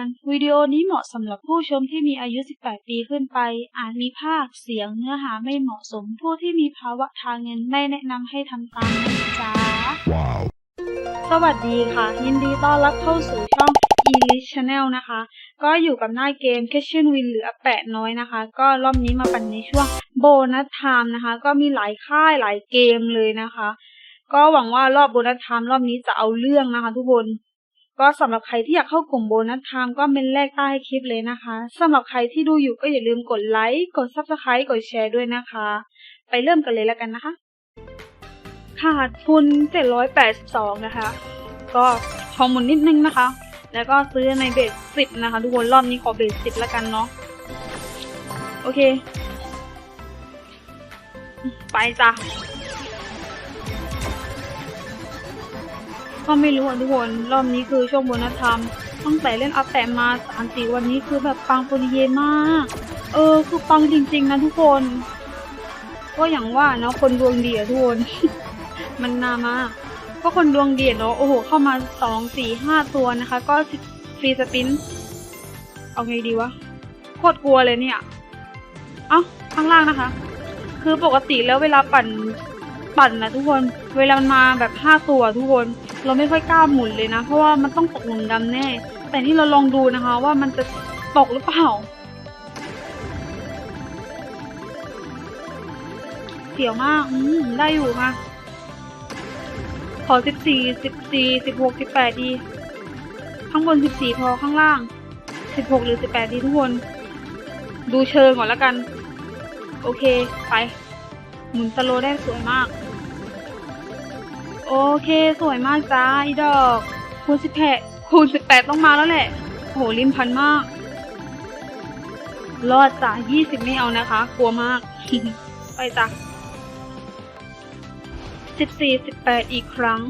อนวิดีโอนี้เหมาะสำหรับผู้ชมที่มีอายุ 18 ปีขึ้นไป อาจมีภาพเสียงเนื้อหาไม่เหมาะสม ผู้ที่มีภาวะทางเงินไม่แนะนำให้ทำตามนะจ๊ะ Wow. สวัสดีค่ะ ยินดีต้อนรับเข้าสู่ช่อง e l i s Channel นะคะ ก็อยู่กับหน้าเกม Kitchen Win หรือแปะน้อยนะคะ ก็รอบนี้มาปั่นในช่วงโบนัสไทม์นะคะ ก็มีหลายค่ายหลายเกมเลยนะคะ ก็หวังว่ารอบโบนัสไทม์รอบนี้จะเอาเรื่องนะคะ ทุกคน ก็สำหรับใครที่อยากเข้ากลุ่มโบนัสไทม์ก็เมนแรกใต้คลิปเลยนะคะสำหรับใครที่ดูอยู่ก็อย่าลืมกดไลค์กด Subscribe กดแชร์ด้วยนะคะ ไปเริ่มกันเลยแล้วกันนะคะ ขาดทุน 782 นะคะ ก็ทอมุนนิดนึงนะคะ แล้วก็ซื้อในเบส10นะคะ ทุกคนรอบนี้ขอเบส10แล้วกันเนาะโอเค ไปจ้ะ ก็ไม่รู้อะทุกคนรอบนี้คือช่วงโบนัสไทม์ตั้งแต่เล่นอัพแต่มาสามสี่วันนี้คือแบบปังโปรเยมาก เออ คือปังจริง ๆ นะทุกคน ก็อย่างว่าเนาะคนดวงดีอะทุกคน มันนามากก็คนดวงดีเนาะโอ้โห เข้ามาสองสี่ห้าตัวนะคะ ก็ฟรีสปินเอาไงดีวะโคตรกลัวเลยเนี่ย เอ้าข้างล่างนะคะ คือปกติแล้วเวลาปั่นปั่นนะทุกคน เวลามันมาแบบห้าตัวทุกคน เราไม่ค่อยกล้าหมุนเลยนะ เพราะว่ามันต้องตกหลุมดำแน่ แต่นี่เราลองดูนะคะ ว่ามันจะตกหรือเปล่าเสียวมากอืมได้อยู่ค่ะ ขอสิบสี่สิบสี่สิบหกสิบแปดดี ข้างบนสิบสี่พอข้างล่างสิบหกหรือสิบแปดดีทุกคน ดูเชิงก่อนแล้วกัน โอเค ไป หมุนสโลได้สวยมาก โอเคสวยมากจ้าอีดอก คูณสิบแปดคูณสิบแปดต้องมาแล้วแหละ โหลิ้นพันมาก รอดจ้ะยี่สิบไม่เอานะคะ กลัวมาก ไปจ้ะสิบสี่สิบแปดอีกครั้ง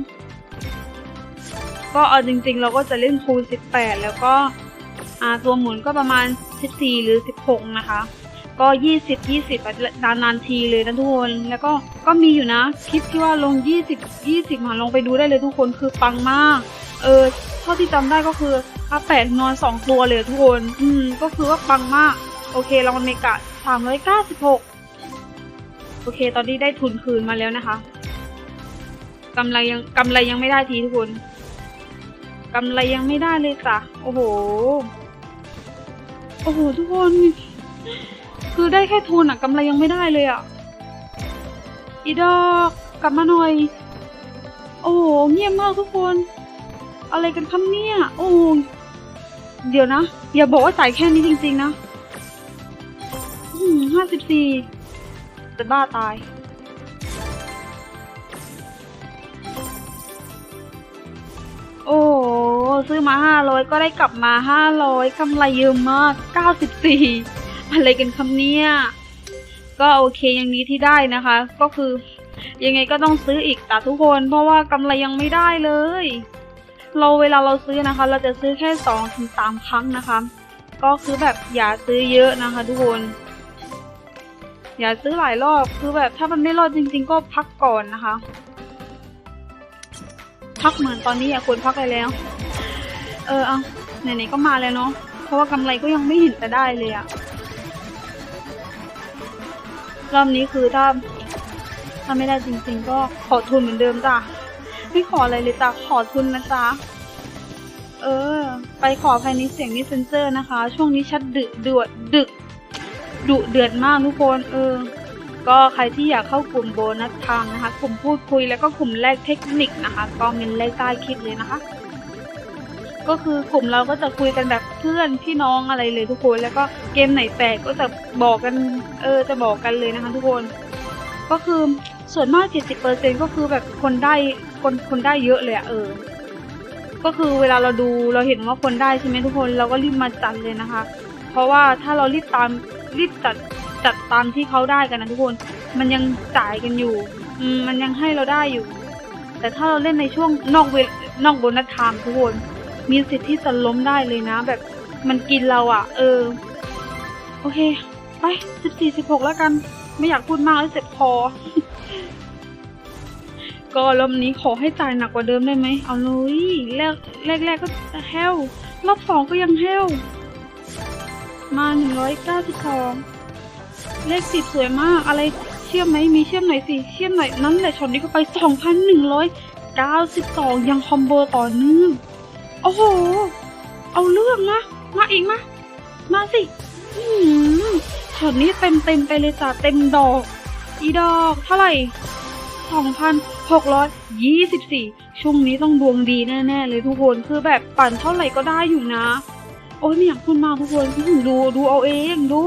ก็เอาจริงๆ เราก็จะเล่นคูณสิบแปดแล้วก็ อ่าตัวหมุนก็ประมาณสิบสี่หรือสิบหกนะคะ ก็ยี่สิบยี่สิบนานนๆทีเลยนะทุกคน แล้วก็ก็มีอยู่นะ คลิปที่ว่าลงยี่สิบยี่สิบมาลองไปดูได้เลยทุกคนคือปังมาก เออเท่าที่จำได้ก็คืออาแปดนอนสองตัวเลยทุกคน อืม ก็คือว่าปังมาก โอเครางวัลเมกะสามร้อยเก้าสิบหกโอเค ตอนนี้ได้ทุนคืนมาแล้วนะคะกำไรยังกำไรยังไม่ได้ทีทุกคนกำไรยังไม่ได้เลยจ้ะ โอ้โห โอ้โห ทุกคน คือได้แค่ทุนอะกำไรยังไม่ได้เลยอะอีดอกกลับมาหน่อย โอ้โหเงียบมากทุกคน อะไรกันครับเนี่ย โอ้โหเดี๋ยวนะ อย่าบอกว่าจ่ายแค่นี้จริง ๆ นะห้าสิบสี่จะบ้าตาย โอ้ซื้อมาห้าร้อยก็ได้กลับมาห้าร้อยกำไรเยอะมากเก้าสิบสี่ อะไรกันคำเนี่ย ก็โอเคอยังนี้ที่ได้นะคะ ก็คือ ยังไงก็ต้องซื้ออีกแต่ทุกคน เพราะว่ากำไรยังไม่ได้เลย เราเวลาเราซื้อนะคะ เราจะซื้อแค่สองถึงสามครั้งนะคะ ก็คือแบบอย่าซื้อเยอะนะคะทุกคน อย่าซื้อหลายรอบคือแบบถ้ามันไม่รอดจริง ๆ ก็พักก่อนนะคะ พักเหมือนตอนนี้อะควรพักไปแล้ว เออเอาไหนๆก็มาแล้วเนาะเพราะว่ากำไรก็ยังไม่เห็นจะได้เลยอะ รอบนี้คือถ้าถ้าไม่ได้จริงๆ ก็ขอทุนเหมือนเดิมจ้ะ ไม่ขออะไรเลยจ้ะขอทุนนะจ๊ะ เออ ไปขอภายในเสียงนิเซนเซอร์นะคะ ช่วงนี้ชัดดึกเดือดดึกดุเดือดมากทุกคน เออ ก็ใครที่อยากเข้ากลุ่มโบนัสทางนะคะ กลุ่มพูดคุยแล้วก็กลุ่มแรกเทคนิคนะคะ ก็เมนเลขใต้คลิปเลยนะคะ ก็คือกลุ่มเราก็จะคุยกันแบบเพื่อนพี่น้องอะไรเลยทุกคน แล้วก็เกมไหนแตกก็จะบอกกัน เออจะบอกกันเลยนะคะทุกคน ก็คือส่วนมาก 70%ก็คือแบบคนได้คนคนได้เยอะเลยอะเออ ก็คือเวลาเราดูเราเห็นว่าคนได้ใช่ไหมทุกคนเราก็รีบมาจัดเลยนะคะ เพราะว่าถ้าเรารีบตามรีบจัดจัดตามที่เขาได้กันนะทุกคน มันยังจ่ายกันอยู่มมันยังให้เราได้อยู่ แต่ถ้าเราเล่นในช่วงนอกเวนอกโบนัสไทม์ทุกคน มีสิทธิ์ที่จะล้มได้เลยนะ แบบมันกินเราอะเออ โอเค ไปสิบสี่สิบหกแล้วกัน ไม่อยากพูดมากแล้วเจ็บคอก็รอบนี้ขอให้จ่ายหนักกว่าเดิมได้ไหม เอาเลยแรกแรกแรกก็แฮวรอบสองก็ยังเฮลมาหนึ่งร้อยเก้าสิบสองเลขสิบสวยมากอะไรเชื่อมไหมมีเชื่อมหน่อยสิเชื่อมหน่อยนั่นแหละช็อตนี้ก็ไปสองพันหนึ่งร้อยเก้าสิบสองยังคอมโบต่อเนื่อง โอ้โห เอาเรื่องนะ มาอีกมา มาสิอืมช็อตนี้เต็มเต็มไปเลยจ้ะเต็มดอก อีดอกเท่าไหร่สองพันหกร้อยยี่สิบสี่ช่วงนี้ต้องดวงดีแน่ ๆ เลยทุกคน คือแบบปั่นเท่าไหร่ก็ได้อยู่นะ โอ้ยไม่อยากพูดมากทุกคนอื้อดูดูเอาเองดู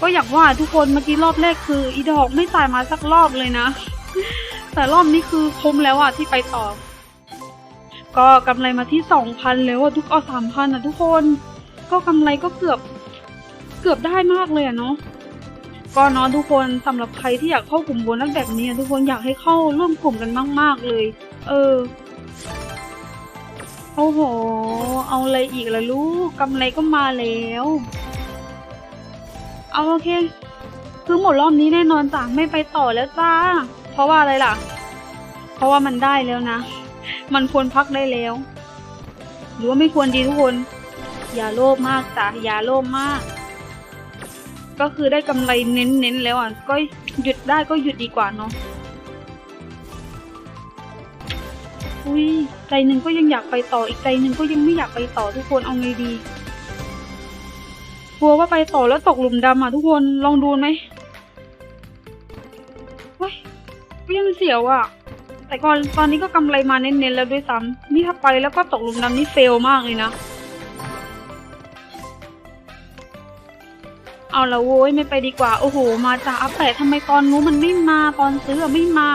ก็อยากว่าทุกคนเมื่อกี้รอบแรกคือ อีดอกไม่จ่ายมาสักรอบเลยนะ แต่รอบนี้คือคุ้มแล้วอะที่ไปต่อ ก็กำไรมาที่สองพันแล้วอะทุกเอาสามพันอะทุกคน ก็กำไรก็เกือบเกือบได้มากเลยอะเนาะก็เนาะทุกคนสำหรับใครที่อยากเข้ากลุ่มโบนัสแบบนี้ทุกคนอยากให้เข้าร่วมกลุ่มกันมาก ๆเลย เออโอ้โห เอาอะไรอีกล่ะลูกกำไรก็มาแล้ว เอาโอเค คือหมดรอบนี้แน่นอนจ้ะไม่ไปต่อแล้วจ้า เพราะว่าอะไรล่ะ เพราะว่ามันได้แล้วนะ มันควรพักได้แล้ว หรือว่าไม่ควรดีทุกคน อย่าโลภมากจ้ะอย่าโลภมาก ก็คือได้กำไรเน้นๆแล้วอะก็หยุดได้ก็หยุดดีกว่าเนาะอุ้ยใจหนึ่งก็ยังอยากไปต่ออีกใจหนึ่งก็ยังไม่อยากไปต่อทุกคนเอาไงดีกลัวว่าไปต่อแล้วตกหลุมดำอะทุกคนลองดูไหมเว้ยก็ยังเสียวอะ แต่ก่อนตอนนี้ก็กำไรมาเน้นๆแล้วด้วยซ้ำนี่ถ้าไปแล้วก็ตกหลุมดำนี่เฟลมากเลยนะ เอาละโว้ยไม่ไปดีกว่า โอ้โห มาจ้าแต่ทำไมตอนนู้นมันไม่มาตอนซื้อไม่มา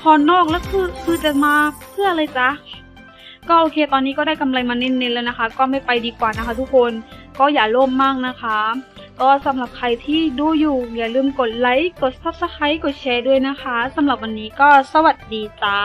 พอนอกแล้วคือคือจะมาเพื่ออะไรจ๊ะก็โอเค ตอนนี้ก็ได้กำไรมาเน้นๆแล้วนะคะ ก็ไม่ไปดีกว่านะคะ ทุกคนก็อย่าโลภมากนะคะ ก็สำหรับใครที่ดูอยู่อย่าลืมกดไลค์ กด subscribe กดแชร์ด้วยนะคะสำหรับวันนี้ก็สวัสดีจ้า